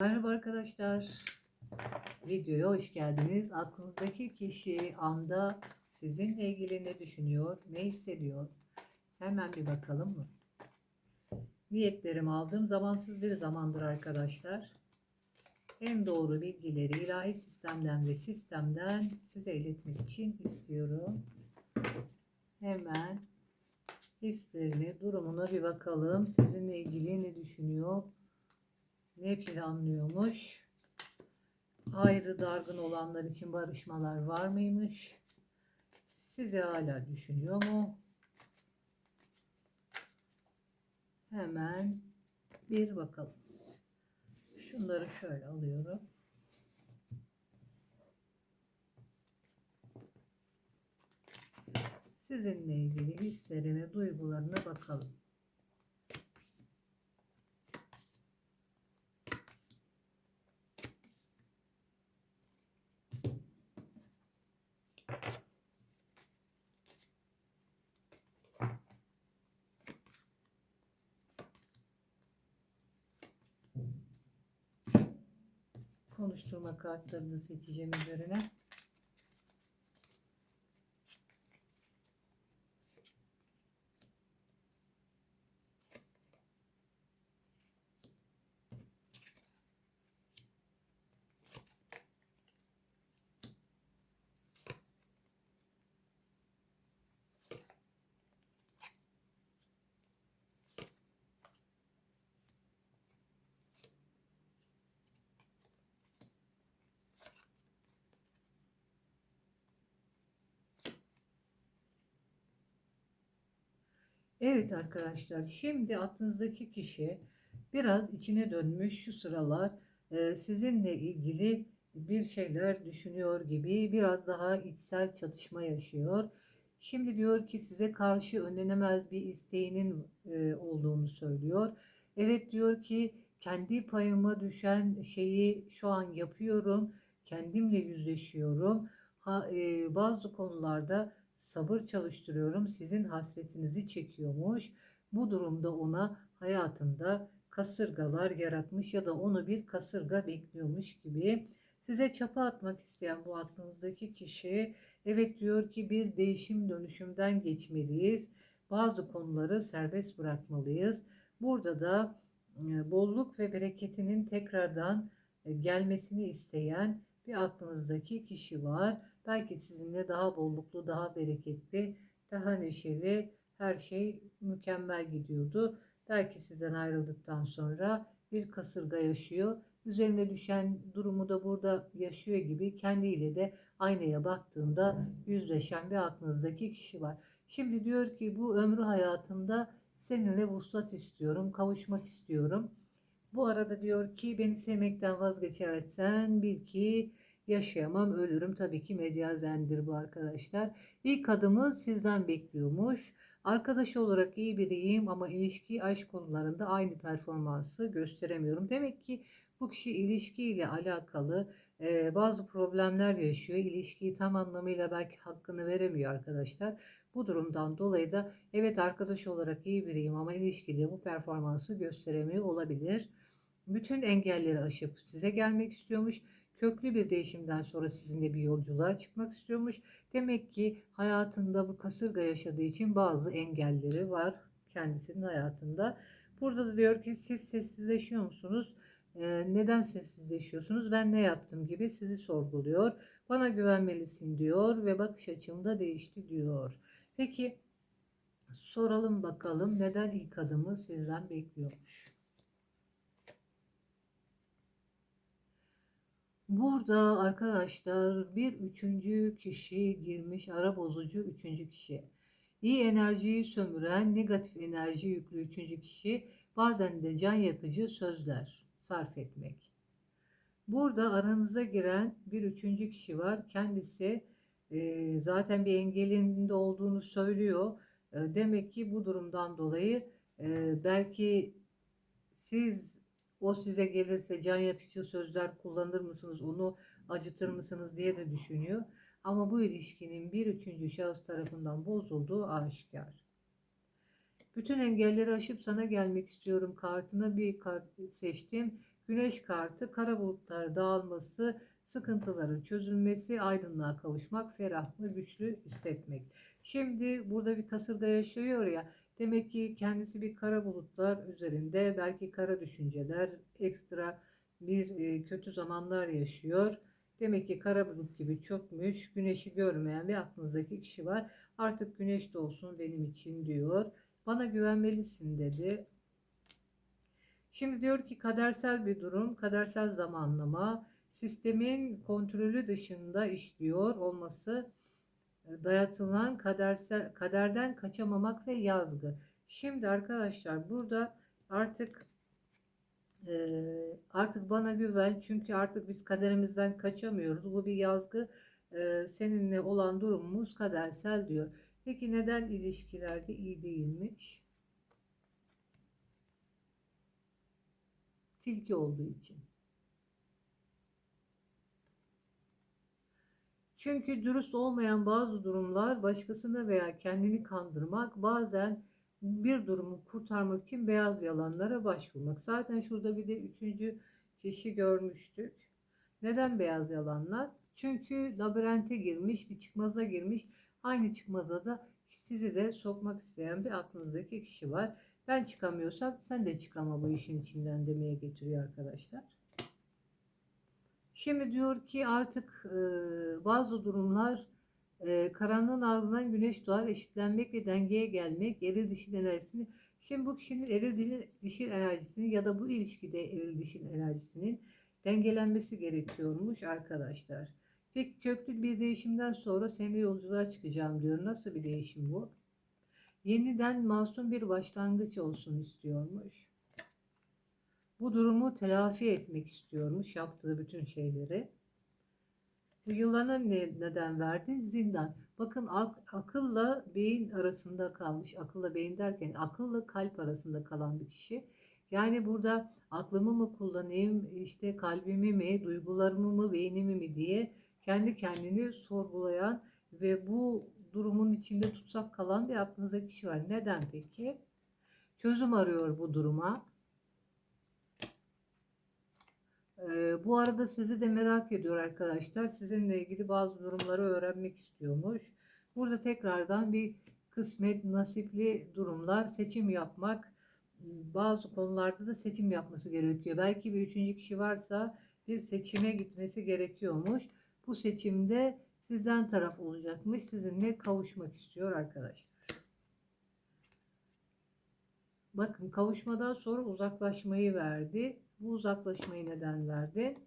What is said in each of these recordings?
Merhaba arkadaşlar. Videoya hoş geldiniz. Aklınızdaki kişi anda sizinle ilgili ne düşünüyor, ne hissediyor? Hemen bir bakalım mı? Niyetlerimi aldığım zamansız bir zamandır arkadaşlar. En doğru bilgileri ilahi sistemden ve sistemden size iletmek için istiyorum. Hemen hislerine, durumuna bir bakalım. Sizinle ilgili ne düşünüyor, ne planlıyormuş? Ayrı dargın olanlar için barışmalar var mıymış? Sizi hala düşünüyor mu? Hemen bir bakalım. Şunları şöyle alıyorum. Sizinle ilgili hislerine, duygularına bakalım. Konuşturma kartlarını seçeceğim üzerine. Evet arkadaşlar şimdi aklınızdaki kişi biraz içine dönmüş şu sıralar e, sizinle ilgili bir şeyler düşünüyor gibi biraz daha içsel çatışma yaşıyor. Şimdi diyor ki size karşı önlenemez bir isteğinin e, olduğunu söylüyor. Evet diyor ki kendi payıma düşen şeyi şu an yapıyorum. Kendimle yüzleşiyorum. Ha, e, bazı konularda sabır çalıştırıyorum. Sizin hasretinizi çekiyormuş. Bu durumda ona hayatında kasırgalar yaratmış ya da onu bir kasırga bekliyormuş gibi. Size çapa atmak isteyen bu aklınızdaki kişi evet diyor ki bir değişim dönüşümden geçmeliyiz. Bazı konuları serbest bırakmalıyız. Burada da e, bolluk ve bereketinin tekrardan e, gelmesini isteyen bir aklınızdaki kişi var. Belki sizinle daha bolluklu, daha bereketli, daha neşeli, her şey mükemmel gidiyordu. Belki sizden ayrıldıktan sonra bir kasırga yaşıyor. Üzerine düşen durumu da burada yaşıyor gibi kendiyle de aynaya baktığında yüzleşen bir aklınızdaki kişi var. Şimdi diyor ki bu ömrü hayatımda seninle vuslat istiyorum, kavuşmak istiyorum. Bu arada diyor ki beni sevmekten vazgeçersen bil ki yaşayamam, ölürüm. Tabii ki medyazendir bu arkadaşlar. İlk adımı sizden bekliyormuş. Arkadaş olarak iyi biriyim ama ilişki, aşk konularında aynı performansı gösteremiyorum. Demek ki bu kişi ilişkiyle alakalı e, bazı problemler yaşıyor. İlişkiyi tam anlamıyla belki hakkını veremiyor arkadaşlar. Bu durumdan dolayı da evet arkadaş olarak iyi biriyim ama ilişkide bu performansı gösteremiyor olabilir. Bütün engelleri aşıp size gelmek istiyormuş köklü bir değişimden sonra sizinle bir yolculuğa çıkmak istiyormuş. Demek ki hayatında bu kasırga yaşadığı için bazı engelleri var kendisinin hayatında. Burada da diyor ki siz sessizleşiyor musunuz? Ee, neden sessizleşiyorsunuz? Ben ne yaptım gibi sizi sorguluyor. Bana güvenmelisin diyor ve bakış açım da değişti diyor. Peki soralım bakalım neden ilk adımı sizden bekliyormuş? Burada arkadaşlar bir üçüncü kişi girmiş, ara bozucu üçüncü kişi. İyi enerjiyi sömüren, negatif enerji yüklü üçüncü kişi bazen de can yakıcı sözler sarf etmek. Burada aranıza giren bir üçüncü kişi var. Kendisi e, zaten bir engelinde olduğunu söylüyor. E, demek ki bu durumdan dolayı e, belki siz o size gelirse can yakıcı sözler kullanır mısınız, onu acıtır mısınız diye de düşünüyor. Ama bu ilişkinin bir üçüncü şahıs tarafından bozulduğu aşikar. Bütün engelleri aşıp sana gelmek istiyorum kartına bir kart seçtim. Güneş kartı kara bulutlar dağılması, sıkıntıların çözülmesi, aydınlığa kavuşmak, ferahlı, güçlü hissetmek. Şimdi burada bir kasırga yaşıyor ya. Demek ki kendisi bir kara bulutlar üzerinde belki kara düşünceler, ekstra bir e, kötü zamanlar yaşıyor. Demek ki kara bulut gibi çökmüş, güneşi görmeyen bir aklınızdaki kişi var. Artık güneş de olsun benim için diyor. Bana güvenmelisin dedi. Şimdi diyor ki kadersel bir durum, kadersel zamanlama, sistemin kontrolü dışında işliyor olması e, dayatılan kadersel, kaderden kaçamamak ve yazgı. Şimdi arkadaşlar burada artık e, artık bana güven çünkü artık biz kaderimizden kaçamıyoruz. Bu bir yazgı. E, seninle olan durumumuz kadersel diyor. Peki neden ilişkilerde iyi değilmiş? Tilki olduğu için. Çünkü dürüst olmayan bazı durumlar başkasını veya kendini kandırmak bazen bir durumu kurtarmak için beyaz yalanlara başvurmak. Zaten şurada bir de üçüncü kişi görmüştük. Neden beyaz yalanlar? Çünkü labirente girmiş, bir çıkmaza girmiş. Aynı çıkmaza da sizi de sokmak isteyen bir aklınızdaki kişi var. Ben çıkamıyorsam sen de çıkama bu işin içinden demeye getiriyor arkadaşlar. Şimdi diyor ki artık e, bazı durumlar e, karanlığın ardından güneş doğar, eşitlenmek ve dengeye gelmek, eril dişil enerjisini. Şimdi bu kişinin eril dişil enerjisini ya da bu ilişkide eril dişil enerjisinin dengelenmesi gerekiyormuş arkadaşlar. Peki köklü bir değişimden sonra seninle yolculuğa çıkacağım diyor. Nasıl bir değişim bu? Yeniden masum bir başlangıç olsun istiyormuş. Bu durumu telafi etmek istiyormuş yaptığı bütün şeyleri. Bu yılana ne, neden verdin? Zindan. Bakın ak, akılla beyin arasında kalmış. Akılla beyin derken akılla kalp arasında kalan bir kişi. Yani burada aklımı mı kullanayım, işte kalbimi mi, duygularımı mı, beynimi mi diye kendi kendini sorgulayan ve bu durumun içinde tutsak kalan bir aklınıza kişi var. Neden peki? Çözüm arıyor bu duruma. Bu arada sizi de merak ediyor arkadaşlar. Sizinle ilgili bazı durumları öğrenmek istiyormuş. Burada tekrardan bir kısmet, nasipli durumlar, seçim yapmak, bazı konularda da seçim yapması gerekiyor. Belki bir üçüncü kişi varsa bir seçime gitmesi gerekiyormuş. Bu seçimde sizden taraf olacakmış. Sizinle kavuşmak istiyor arkadaşlar. Bakın kavuşmadan sonra uzaklaşmayı verdi. Bu uzaklaşmayı neden verdi?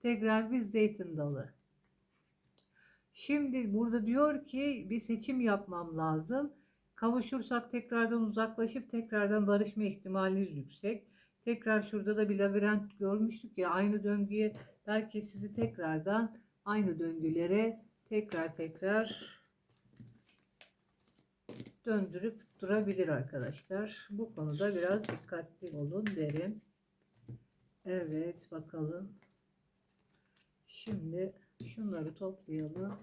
Tekrar bir zeytin dalı. Şimdi burada diyor ki bir seçim yapmam lazım. Kavuşursak tekrardan uzaklaşıp tekrardan barışma ihtimaliniz yüksek. Tekrar şurada da bir labirent görmüştük ya aynı döngüye belki sizi tekrardan aynı döngülere tekrar tekrar döndürüp durabilir arkadaşlar. Bu konuda biraz dikkatli olun derim. Evet bakalım. Şimdi şunları toplayalım.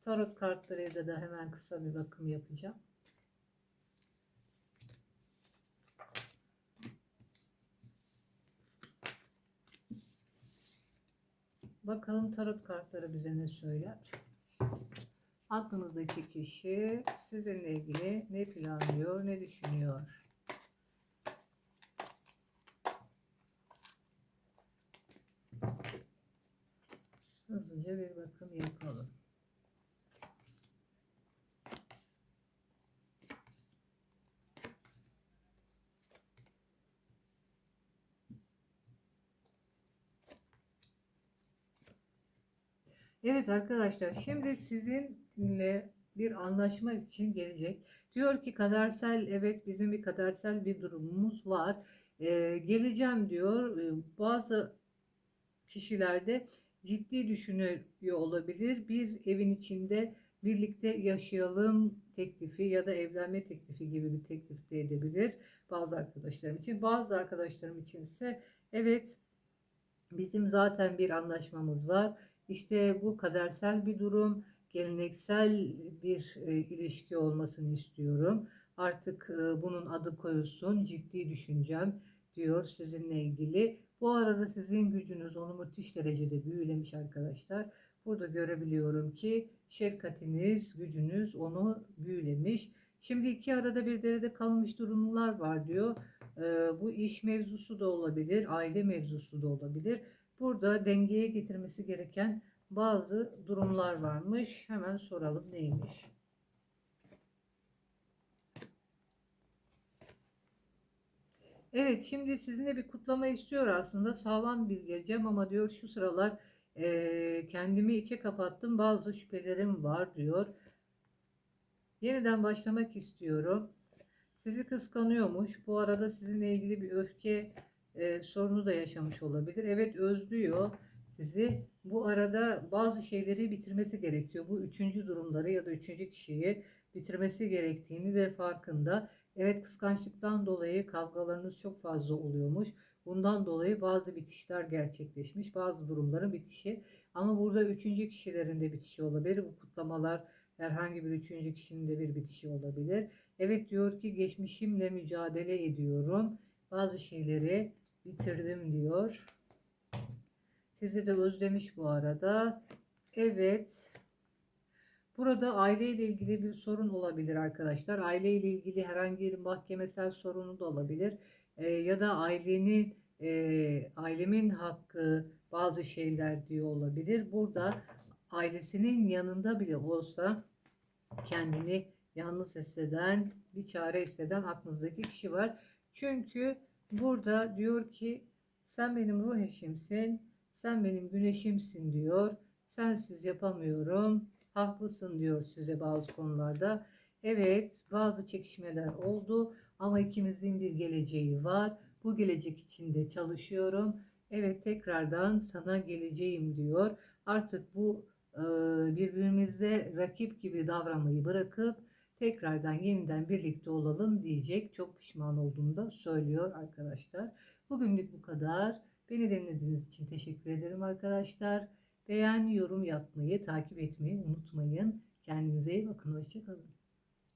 Tarot kartlarıyla da hemen kısa bir bakım yapacağım. Bakalım tarot kartları bize ne söyler? Aklınızdaki kişi sizinle ilgili ne planlıyor, ne düşünüyor? Hızlıca bir bakım yapalım. Evet arkadaşlar şimdi sizinle bir anlaşma için gelecek. Diyor ki kadersel evet bizim bir kadersel bir durumumuz var. Ee, geleceğim diyor. Ee, bazı kişilerde ciddi düşünüyor olabilir. Bir evin içinde birlikte yaşayalım teklifi ya da evlenme teklifi gibi bir teklif de edebilir bazı arkadaşlarım için. Bazı arkadaşlarım için ise evet bizim zaten bir anlaşmamız var işte bu kadersel bir durum, geleneksel bir e, ilişki olmasını istiyorum. Artık e, bunun adı koyulsun. Ciddi düşüncem diyor sizinle ilgili. Bu arada sizin gücünüz onu müthiş derecede büyülemiş arkadaşlar. Burada görebiliyorum ki şefkatiniz, gücünüz onu büyülemiş. Şimdi iki arada bir derede kalmış durumlar var diyor. Ee, bu iş mevzusu da olabilir, aile mevzusu da olabilir. Burada dengeye getirmesi gereken bazı durumlar varmış. Hemen soralım neymiş. Evet şimdi sizinle bir kutlama istiyor aslında. Sağlam bir geleceğim ama diyor şu sıralar eee, kendimi içe kapattım. Bazı şüphelerim var diyor. Yeniden başlamak istiyorum. Sizi kıskanıyormuş. Bu arada sizinle ilgili bir öfke e, sorunu da yaşamış olabilir. Evet özlüyor sizi. Bu arada bazı şeyleri bitirmesi gerekiyor. Bu üçüncü durumları ya da üçüncü kişiyi bitirmesi gerektiğini de farkında. Evet kıskançlıktan dolayı kavgalarınız çok fazla oluyormuş. Bundan dolayı bazı bitişler gerçekleşmiş. Bazı durumların bitişi. Ama burada üçüncü kişilerin de bitişi olabilir. Bu kutlamalar herhangi bir üçüncü kişinin de bir bitişi olabilir. Evet diyor ki geçmişimle mücadele ediyorum. Bazı şeyleri bitirdim diyor. Sizi de özlemiş bu arada. Evet. Burada aile ile ilgili bir sorun olabilir arkadaşlar. Aile ile ilgili herhangi bir mahkemesel sorunu da olabilir. Ee, ya da ailenin e, ailemin hakkı bazı şeyler diyor olabilir. Burada ailesinin yanında bile olsa kendini yalnız hisseden, bir çare hisseden aklınızdaki kişi var. Çünkü burada diyor ki sen benim ruh eşimsin, sen benim güneşimsin diyor. Sensiz yapamıyorum, haklısın diyor size bazı konularda. Evet, bazı çekişmeler oldu ama ikimizin bir geleceği var. Bu gelecek için de çalışıyorum. Evet, tekrardan sana geleceğim diyor. Artık bu birbirimize rakip gibi davranmayı bırakıp tekrardan yeniden birlikte olalım diyecek. Çok pişman olduğunu da söylüyor arkadaşlar. Bugünlük bu kadar. Beni dinlediğiniz için teşekkür ederim arkadaşlar. Beğen, yorum yapmayı, takip etmeyi unutmayın. Kendinize iyi bakın. Hoşçakalın.